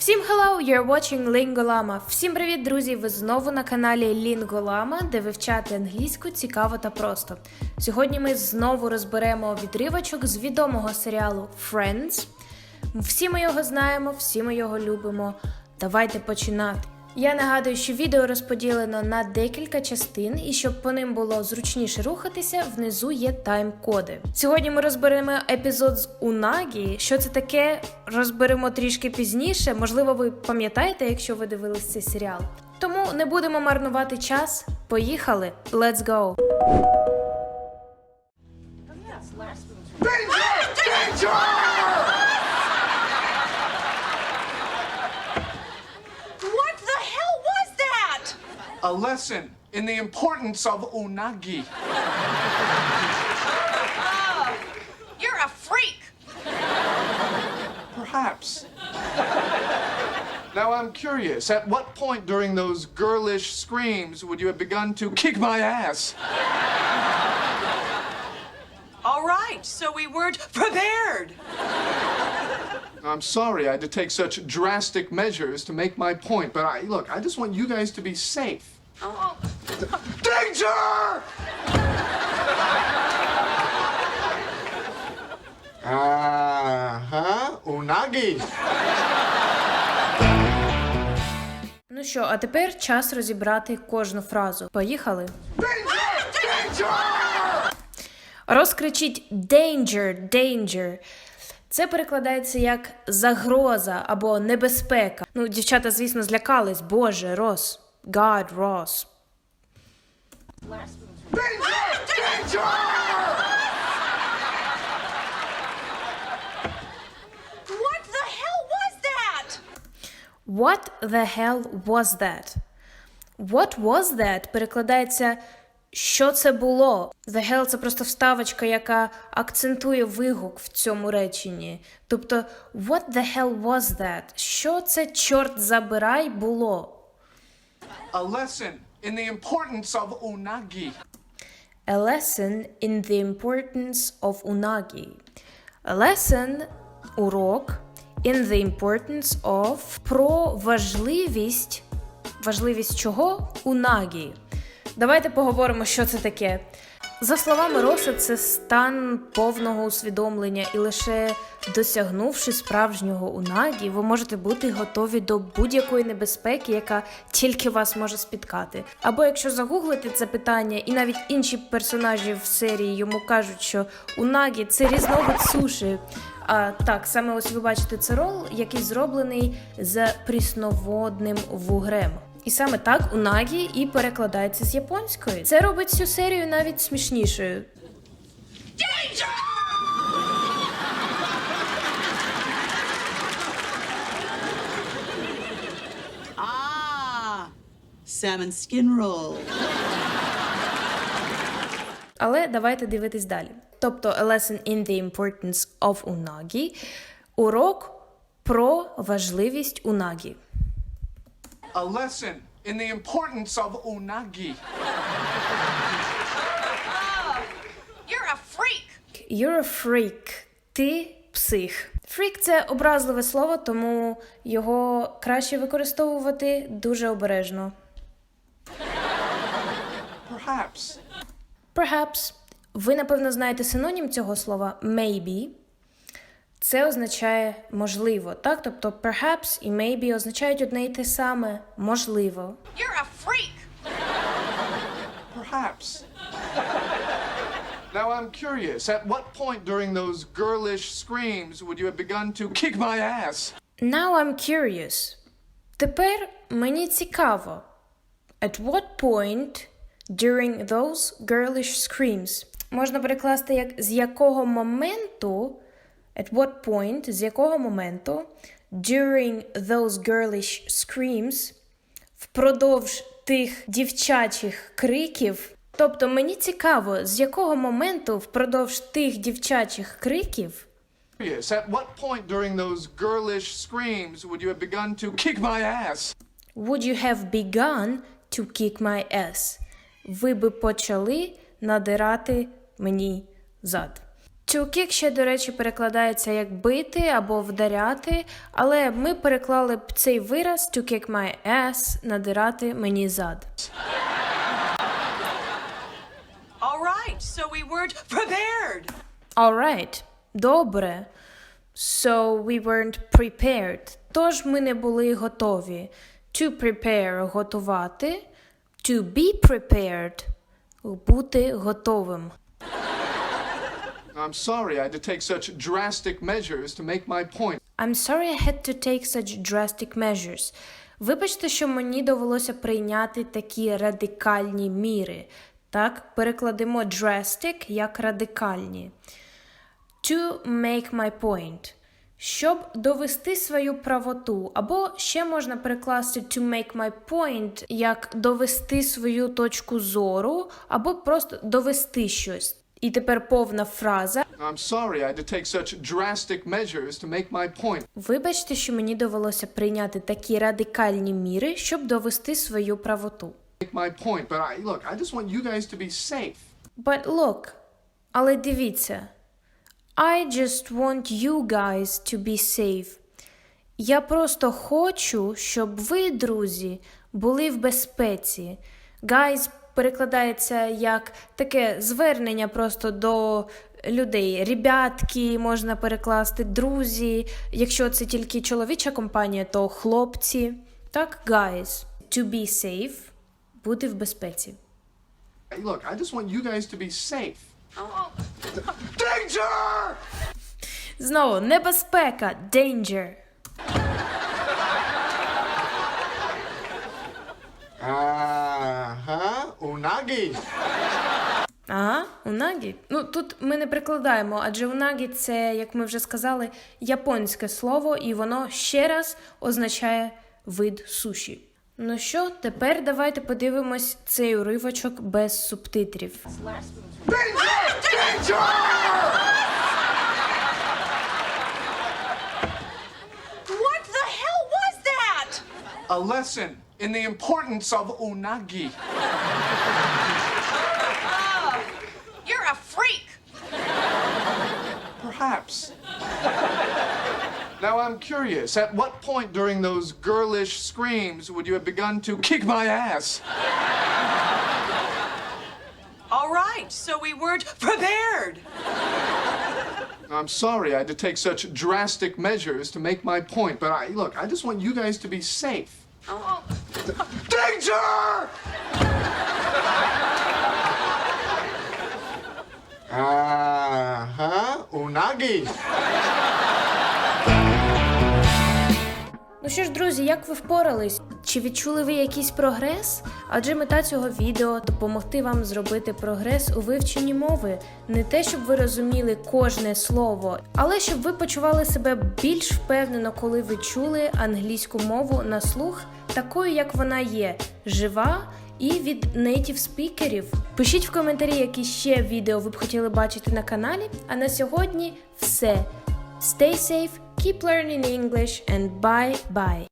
Всім hello, you're watching Lingolama. Всім привіт, друзі! Ви знову на каналі Lingolama, де вивчати англійську цікаво та просто. Сьогодні ми знову розберемо відривочок з відомого серіалу Friends. Всі ми його знаємо, всі ми його любимо. Давайте починати. Я нагадую, що відео розподілено на декілька частин, і щоб по ним було зручніше рухатися, внизу є тайм-коди. Сьогодні ми розберемо епізод з Унагі. Що це таке, розберемо трішки пізніше. Можливо, ви пам'ятаєте, якщо ви дивились цей серіал. Тому не будемо марнувати час. Поїхали! Let's go! A lesson in the importance of unagi. Oh, you're a freak. Perhaps. Now I'm curious, at what point during those girlish screams would you have begun to kick my ass? All right, so we weren't prepared. I'm sorry I had to take such drastic measures to make my point, but I look, I just want you guys to be safe. Oh, Danger! Uh-huh, unagi. Ну що, а тепер час розібрати кожну фразу. Поїхали! Розкричіть danger, danger. Це перекладається як загроза або небезпека. Ну, дівчата, звісно, злякались. Боже, Рос. God, Рос. what the hell was that? What the hell was that? What was that перекладається що це було? The hell – це просто вставочка, яка акцентує вигук в цьому реченні. Тобто, what the hell was that? Що це, чорт забирай, було? A lesson in the importance of unagi. A lesson in the importance of unagi. A lesson – урок in the importance of – про важливість важливість чого? Унагі. Давайте поговоримо, що це таке. За словами Роса, це стан повного усвідомлення, і лише досягнувши справжнього унагі, ви можете бути готові до будь-якої небезпеки, яка тільки вас може спіткати. Або якщо загуглити це питання, і навіть інші персонажі в серії йому кажуть, що унагі це різновид суші. А так, саме ось ви бачите це рол, який зроблений з прісноводним вугрем. І саме так унагі і перекладається з японської. Це робить цю серію навіть смішнішою. Ah, salmon skin roll. Але давайте дивитись далі. Тобто, a lesson in the importance of unagi – урок про важливість унагі. A lesson in the importance of unagi. You're a freak. You're a freak. Ти псих. Фрік це образливе слово, тому його краще використовувати дуже обережно. Perhaps. Perhaps. Ви, напевно, знаєте синонім цього слова maybe. Це означає можливо, так? Тобто perhaps і maybe означають одне і те саме можливо. You're a freak. Perhaps. Now I'm curious, at what point during those girlish screams would you have begun to kick my ass? Now I'm curious. Тепер мені цікаво. At what point during those girlish screams? Можна перекласти як з якого моменту at what point, з якого моменту during those girlish screams впродовж тих дівчачих криків. Тобто мені цікаво, з якого моменту впродовж тих дівчачих криків Yes, at what point during those girlish screams would you have begun to kick my ass? Would you have begun to kick my ass? Ви би почали надирати мені зад. To ще, до речі, перекладається як бити або вдаряти, але ми переклали б цей вираз to kick my ass надирати мені зад. All right, so we weren't prepared. Alright, добре. So we weren't prepared. Тож ми не були готові. To prepare – готувати. To be prepared – бути готовим. I'm sorry I had to take such drastic measures to make my point. I'm sorry I had to take such drastic measures. Вибачте, що мені довелося прийняти такі радикальні міри. Так, перекладемо drastic як радикальні. To make my point. Щоб довести свою правоту, або ще можна перекласти to make my point як довести свою точку зору, або просто довести щось. І тепер повна фраза. I'm sorry I had to take such drastic measures to make my point. Вибачте, що мені довелося прийняти такі радикальні міри, щоб довести свою правоту. Make my point, but I look, I just want you guys to be safe. But look, але дивіться. I just want you guys to be safe. Я просто хочу, щоб ви, друзі, були в безпеці. Guys перекладається як таке звернення просто до людей. Ребятки можна перекласти, друзі. Якщо це тільки чоловіча компанія, то хлопці. Так, guys. To be safe – бути в безпеці. Look, I just want you guys to be safe. Danger! Знову небезпека, danger. Унагі. Ага, унагі. Ну тут ми не прикладаємо, адже унагі це, як ми вже сказали, японське слово, і воно ще раз означає вид суші. Ну що, тепер давайте подивимось цей уривочок без субтитрів. What the hell was that? A lesson in the importance of unagi. now I'm curious, at what point during those girlish screams would you have begun to kick my ass? All right, so we weren't prepared. I'm sorry I had to take such drastic measures to make my point, but I look, I just want you guys to be safe. Oh. Danger! Ah, uh huh унагі. Ну що ж, друзі, як ви впорались? Чи відчули ви якийсь прогрес? Адже мета цього відео допомогти вам зробити прогрес у вивченні мови. Не те, щоб ви розуміли кожне слово, але щоб ви почували себе більш впевнено, коли ви чули англійську мову на слух, такою, як вона є, жива і від native спікерів. Пишіть в коментарі, які ще відео ви б хотіли бачити на каналі. А на сьогодні все. Stay safe, keep learning English, and bye bye.